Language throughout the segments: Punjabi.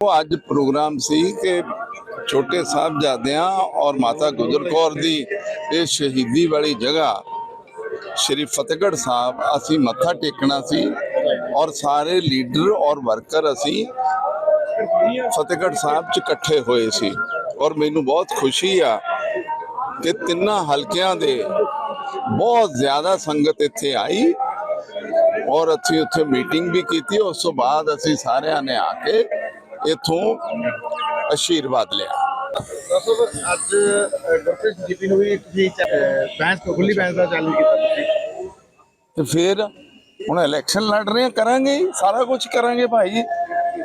ਉਹ ਅੱਜ ਪ੍ਰੋਗਰਾਮ ਸੀ ਕਿ ਛੋਟੇ ਸਾਹਿਬਜ਼ਾਦਿਆਂ ਔਰ ਮਾਤਾ ਗੁਜਰ ਕੌਰ ਦੀ ਇਹ ਸ਼ਹੀਦੀ ਵਾਲੀ ਜਗ੍ਹਾ, ਸ਼੍ਰੀ ਫਤਿਹਗੜ੍ਹ ਸਾਹਿਬ, ਅਸੀਂ ਮੱਥਾ ਟੇਕਣਾ ਸੀ ਔਰ ਸਾਰੇ ਲੀਡਰ ਔਰ ਵਰਕਰ ਅਸੀਂ ਫਤਿਹਗੜ੍ਹ ਸਾਹਿਬ ਚ ਇਕੱਠੇ ਹੋਏ ਸੀ। ਔਰ ਮੈਨੂੰ ਬਹੁਤ ਖੁਸ਼ੀ ਆ ਕਿ ਤਿੰਨਾਂ ਹਲਕਿਆਂ ਦੇ ਬਹੁਤ ਜ਼ਿਆਦਾ ਸੰਗਤ ਇੱਥੇ ਆਈ ਔਰ ਅਸੀਂ ਉੱਥੇ ਮੀਟਿੰਗ ਵੀ ਕੀਤੀ। ਉਸ ਤੋਂ ਬਾਅਦ ਅਸੀਂ ਸਾਰਿਆਂ ਨੇ ਆ ਕੇ ਇਥੋਂ ਅਸ਼ੀਰਵਾਦ ਲਿਆ। ਦੱਸੋ ਫਿਰ ਅੱਜ ਅ, ਗੁਰਪ੍ਰੀਤ ਜੀਪੀ ਨੂੰ ਵੀ ਤੁਸੀਂ ਅ, ਬਹਿਸ ਖੁੱਲੀ ਬਹਿਸ ਦਾ ਚਾਲੂ ਕੀਤਾ ਤੁਸੀਂ। ਤੇ ਫਿਰ ਹੁਣ ਇਲੈਕਸ਼ਨ ਲੜ ਰਹੇ ਕਰਾਂਗੇ ਸਾਰਾ ਕੁਝ ਕਰਾਂਗੇ ਭਾਈ।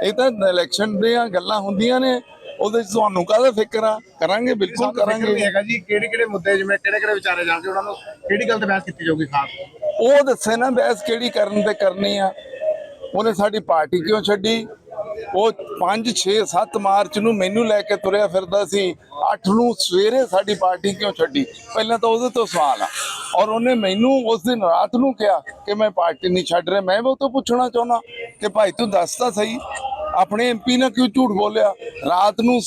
ਇਹ ਤਾਂ ਇਲੈਕਸ਼ਨ ਦੀਆਂ ਗੱਲਾਂ ਹੁੰਦੀਆਂ ਨੇ ਉਹਦੇ 'ਚ ਤੁਹਾਨੂੰ ਕਾਹਦਾ ਫਿਕਰ ਆ? ਕਰਾਂਗੇ ਬਿਲਕੁਲ ਕਰਾਂਗੇ। ਹੈਗਾ ਜੀ ਕਿਹੜੇ ਕਿਹੜੇ ਮੁੱਦੇ ਜਿਵੇਂ ਕਿਹੜੇ ਕਿਹੜੇ ਵਿਚਾਰੇ ਜਾਣਗੇ ਉਹਨਾਂ ਨੂੰ ਕਿਹੜੀ ਗੱਲ ਤੇ ਬਹਿਸ ਕੀਤੀ ਜਾਊਗੀ ਖਾਸ? ਉਹ ਦੱਸੇ ਨਾ ਬਹਿਸ ਕਿਹੜੀ ਕਰਨ ਤੇ ਕਰਨੀ ਆ। ਉਹਨੇ ਸਾਡੀ ਪਾਰਟੀ ਕਿਉਂ ਛੱਡੀ? ਉਹ 5 6 7 ਮਾਰਚ ਨੂੰ ਮੈਨੂੰ ਲੈ ਕੇ ਤੁਰਿਆ ਫਿਰਦਾ ਸੀ। 8 ਨੂੰ ਸਵੇਰੇ ਸਾਡੀ ਪਾਰਟੀ ਕਿਉਂ ਛੱਡੀ? ਪਹਿਲਾਂ ਤਾਂ ਉਹਦੇ ਤੋਂ ਸਵਾਲ ਆ। ਔਰ ਉਹਨੇ ਮੈਨੂੰ ਉਸ ਦਿਨ ਰਾਤ ਨੂੰ ਕਿਹਾ ਕਿ ਮੈਂ ਪਾਰਟੀ ਨਹੀਂ ਛੱਡ ਰਿਹਾ। ਮੈਂ ਉਹ ਤੋਂ ਪੁੱਛਣਾ ਚਾਹੁੰਦਾ ਕਿ ਭਾਈ ਤੂੰ ਦੱਸ ਤਾਂ ਸਹੀ, ਆਪਣੇ ਐਮਪੀ ਨਾਲ ਕਿਉਂ ਝੂਠ ਬੋਲਿਆ? ਰਾਤ ਨੂੰ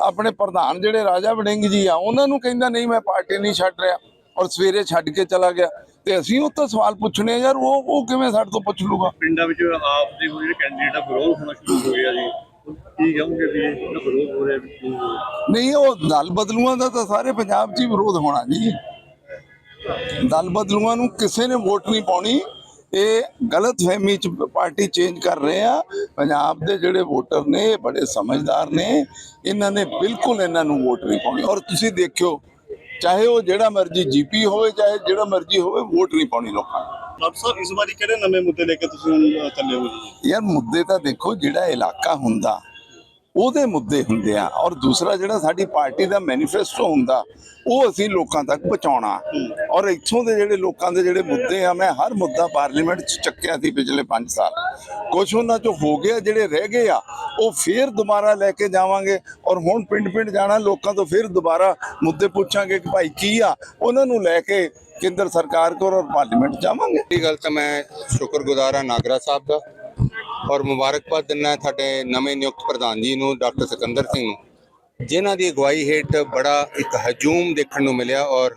ਆਪਣੇ ਪ੍ਰਧਾਨ ਜਿਹੜੇ ਰਾਜਾ ਵੜਿੰਗ ਜੀ ਆ, ਉਹਨਾਂ ਨੂੰ ਕਹਿੰਦਾ, ਨਹੀਂ, ਮੈਂ ਪਾਰਟੀ ਨਹੀਂ ਛੱਡ ਰਿਹਾ। ਔਰ ਸਵੇਰੇ ਛੱਡ ਕੇ ਚਲਾ ਗਿਆ। ਤੇ ਅਸੀਂ ਉਹ ਤੋਂ ਸਵਾਲ ਪੁੱਛਣੇ ਯਾਰ ਉਹ ਉਹ ਕਿਵੇਂ ਸਾਡੇ ਤੋਂ ਪੁੱਛ ਲੂਗਾ? ਪਿੰਡਾਂ ਵਿੱਚ ਆਪ ਦੇ ਜਿਹੜੇ ਕੈਂਡੀਡੇਟ ਆ ਵਿਰੋਧ ਹੋਣਾ ਸ਼ੁਰੂ ਹੋ ਗਿਆ ਜੀ। ਕੀ ਕਹੋਗੇ ਵੀ ਇਹ ਵਿਰੋਧ ਹੋ ਰਿਹਾ? ਨਹੀਂ ਉਹ ਦਲ ਬਦਲੂਆਂ ਦਾ ਤਾਂ ਸਾਰੇ ਪੰਜਾਬ 'ਚ ਹੀ ਵਿਰੋਧ ਹੋਣਾ ਜੀ। ਦਲ ਬਦਲੂਆਂ ਨੂੰ ਕਿਸੇ ਨੇ ਵੋਟ ਨਹੀਂ ਪਾਉਣੀ। ਇਹ ਗਲਤ ਫਹਿਮੀ 'ਚ ਪਾਰਟੀ ਚੇਂਜ ਕਰ ਰਹੇ ਆ। ਪੰਜਾਬ ਦੇ ਜਿਹੜੇ ਵੋਟਰ ਨੇ ਬੜੇ ਸਮਝਦਾਰ ਨੇ। ਇਹਨਾਂ ਨੇ ਬਿਲਕੁਲ ਇਹਨਾਂ ਨੂੰ ਵੋਟ ਨਹੀਂ ਪਾਉਣੀ। ਔਰ ਤੁਸੀਂ ਦੇਖਿਓ ਚਾਹੇ ਉਹ ਜਿਹੜਾ ਮਰਜ਼ੀ ਜੀਪੀ ਹੋਵੇ ਚਾਹੇ ਜਿਹੜਾ ਮਰਜ਼ੀ ਹੋਵੇ ਵੋਟ ਨਹੀਂ ਪਾਉਣੀ ਲੋਕਾਂ ਨੇ। ਡਾਕਟਰ ਸਾਹਿਬ ਇਸ ਵਾਰੀ ਕਿਹੜੇ ਨਵੇਂ ਮੁੱਦੇ ਲੈ ਕੇ ਤੁਸੀਂ ਹੁਣ ਚੱਲੇ ਹੋ? ਜੀ ਯਾਰ ਮੁੱਦੇ ਤਾਂ ਦੇਖੋ ਜਿਹੜਾ ਇਲਾਕਾ ਹੁੰਦਾ ਉਹਦੇ ਮੁੱਦੇ ਹੁੰਦੇ ਆ। ਔਰ ਦੂਸਰਾ ਜਿਹੜਾ ਸਾਡੀ ਪਾਰਟੀ ਦਾ ਮੈਨੀਫੈਸਟੋ ਹੁੰਦਾ ਉਹ ਅਸੀਂ ਲੋਕਾਂ ਤੱਕ ਪਹੁੰਚਾਉਣਾ। ਔਰ ਇੱਥੋਂ ਦੇ ਜਿਹੜੇ ਲੋਕਾਂ ਦੇ ਜਿਹੜੇ ਮੁੱਦੇ ਆ ਮੈਂ ਹਰ ਮੁੱਦਾ ਪਾਰਲੀਮੈਂਟ 'ਚ ਚੱਕਿਆ ਸੀ ਪਿਛਲੇ 5 ਸਾਲ। ਕੁਝ ਉਹਨਾਂ 'ਚੋਂ ਹੋ ਗਿਆ ਜਿਹੜੇ ਰਹਿ ਗਏ ਆ ਉਹ ਫੇਰ ਦੁਬਾਰਾ ਲੈ ਕੇ ਜਾਵਾਂਗੇ ਔਰ ਹੁਣ ਪਿੰਡ-ਪਿੰਡ ਜਾਣਾ, ਲੋਕਾਂ ਤੋਂ ਫਿਰ ਦੁਬਾਰਾ ਮੁੱਦੇ ਪੁੱਛਾਂਗੇ ਕਿ ਭਾਈ ਕੀ ਆ, ਉਹਨਾਂ ਨੂੰ ਲੈ ਕੇ ਕੇਂਦਰ ਸਰਕਾਰ ਕੋਲ ਔਰ ਪਾਰਲੀਮੈਂਟ ਜਾਵਾਂਗੇ। ਇਹ ਗੱਲ ਤਾਂ ਮੈਂ ਸ਼ੁਕਰਗੁਜ਼ਾਰ ਹਾਂ ਨਾਗਰਾ ਸਾਹਿਬ ਦਾ ਔਰ ਮੁਬਾਰਕਬਾਦ ਦਿੰਦਾ ਸਾਡੇ ਨਵੇਂ ਨਿਯੁਕਤ ਪ੍ਰਧਾਨ ਜੀ ਨੂੰ, ਡਾਕਟਰ ਸਿਕੰਦਰ ਸਿੰਘ ਨੂੰ, ਜਿਨ੍ਹਾਂ ਦੀ ਅਗਵਾਈ ਹੇਠ ਬੜਾ ਇੱਕ ਹਜੂਮ ਦੇਖਣ ਨੂੰ ਮਿਲਿਆ ਔਰ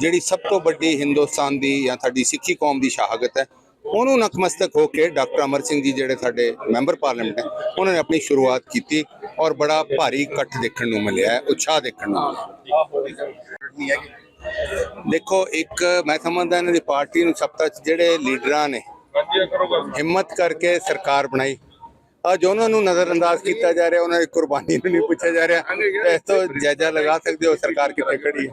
ਜਿਹੜੀ ਸਭ ਤੋਂ ਵੱਡੀ ਹਿੰਦੁਸਤਾਨ ਦੀ ਜਾਂ ਸਾਡੀ ਸਿੱਖੀ ਕੌਮ ਦੀ ਸ਼ਹਾਦਤ ਹੈ ਉਹਨੂੰ ਨਕਮਸਤਕ ਹੋ ਕੇ ਡਾਕਟਰ ਅਮਰ ਸਿੰਘ ਜੀ ਜਿਹੜੇ ਸਾਡੇ ਮੈਂਬਰ ਪਾਰਲੀਮੈਂਟ ਹੈ ਉਹਨਾਂ ਨੇ ਆਪਣੀ ਸ਼ੁਰੂਆਤ ਕੀਤੀ ਔਰ ਬੜਾ ਭਾਰੀ ਇਕੱਠ ਦੇਖਣ ਨੂੰ ਮਿਲਿਆ ਹੈ, ਉਤਸ਼ਾਹ ਦੇਖਣ ਨੂੰ ਮਿਲਿਆ ਦੇਖੋ, ਇੱਕ ਮੈਂ ਸਮਝਦਾ ਇਹਨਾਂ ਦੀ ਪਾਰਟੀ ਨੂੰ ਸੱਤਾ 'ਚ ਜਿਹੜੇ ਲੀਡਰਾਂ ਨੇ ਹਿੰਮਤ ਕਰਕੇ ਸਰਕਾਰ ਬਣਾਈ। ਅੱਜ ਉਹਨਾਂ ਨੂੰ ਨਜ਼ਰਅੰਦਾਜ਼ ਕੀਤਾ ਜਾ ਰਿਹਾ, ਉਹਨਾਂ ਦੀ ਕੁਰਬਾਨੀ ਨੂੰ ਨਹੀਂ ਪੁੱਛਿਆ ਜਾ ਰਿਹਾ। ਇਸ ਤੋਂ ਜਾਇਜ਼ਾ ਲਗਾ ਸਕਦੇ ਹੋ, ਸਰਕਾਰ ਕਿੱਥੇ ਖੜੀ ਹੈ?